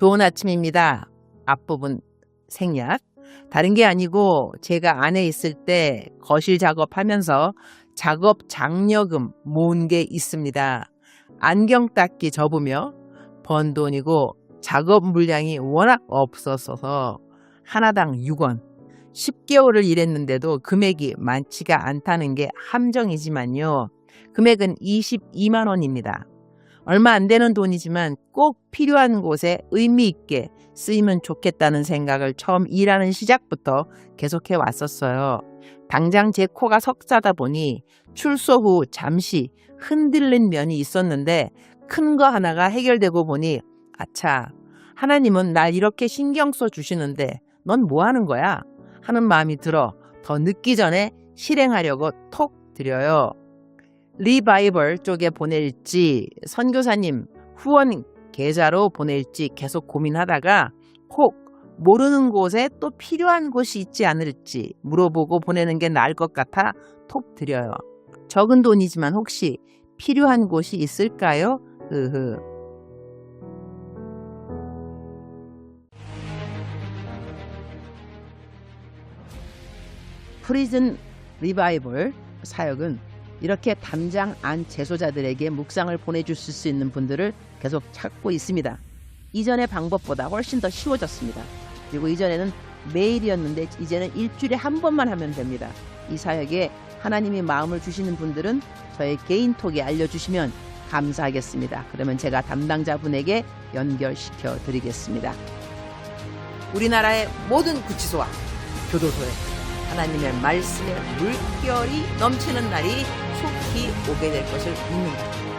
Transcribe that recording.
좋은 아침입니다. 앞부분 생략. 다른 게 아니고 제가 안에 있을 때 거실 작업하면서 작업 장려금 모은 게 있습니다. 안경 닦기 접으며 번 돈이고 작업 물량이 워낙 없었어서 하나당 6원. 10개월을 일했는데도 금액이 많지가 않다는 게 함정이지만요. 금액은 22만 원입니다. 얼마 안 되는 돈이지만 꼭 필요한 곳에 의미 있게 쓰이면 좋겠다는 생각을 처음 일하는 시작부터 계속해 왔었어요. 당장 제 코가 석자다 보니 출소 후 잠시 흔들린 면이 있었는데 큰 거 하나가 해결되고 보니 아차 하나님은 날 이렇게 신경 써 주시는데 넌 뭐 하는 거야? 하는 마음이 들어 더 늦기 전에 실행하려고 톡 드려요. 리바이벌 쪽에 보낼지 선교사님 후원 계좌로 보낼지 계속 고민하다가 혹 모르는 곳에 또 필요한 곳이 있지 않을지 물어보고 보내는 게 나을 것 같아 톡 드려요. 적은 돈이지만 혹시 필요한 곳이 있을까요? 으흐. 프리즌 리바이벌 사역은 이렇게 담장 안 재소자들에게 묵상을 보내주실 수 있는 분들을 계속 찾고 있습니다. 이전의 방법보다 훨씬 더 쉬워졌습니다. 그리고 이전에는 매일이었는데 이제는 일주일에 한 번만 하면 됩니다. 이 사역에 하나님이 마음을 주시는 분들은 저의 개인톡에 알려주시면 감사하겠습니다. 그러면 제가 담당자분에게 연결시켜 드리겠습니다. 우리나라의 모든 구치소와 교도소에 하나님의 말씀의 물결이 넘치는 날이 속히 오게 될 것을 믿는다.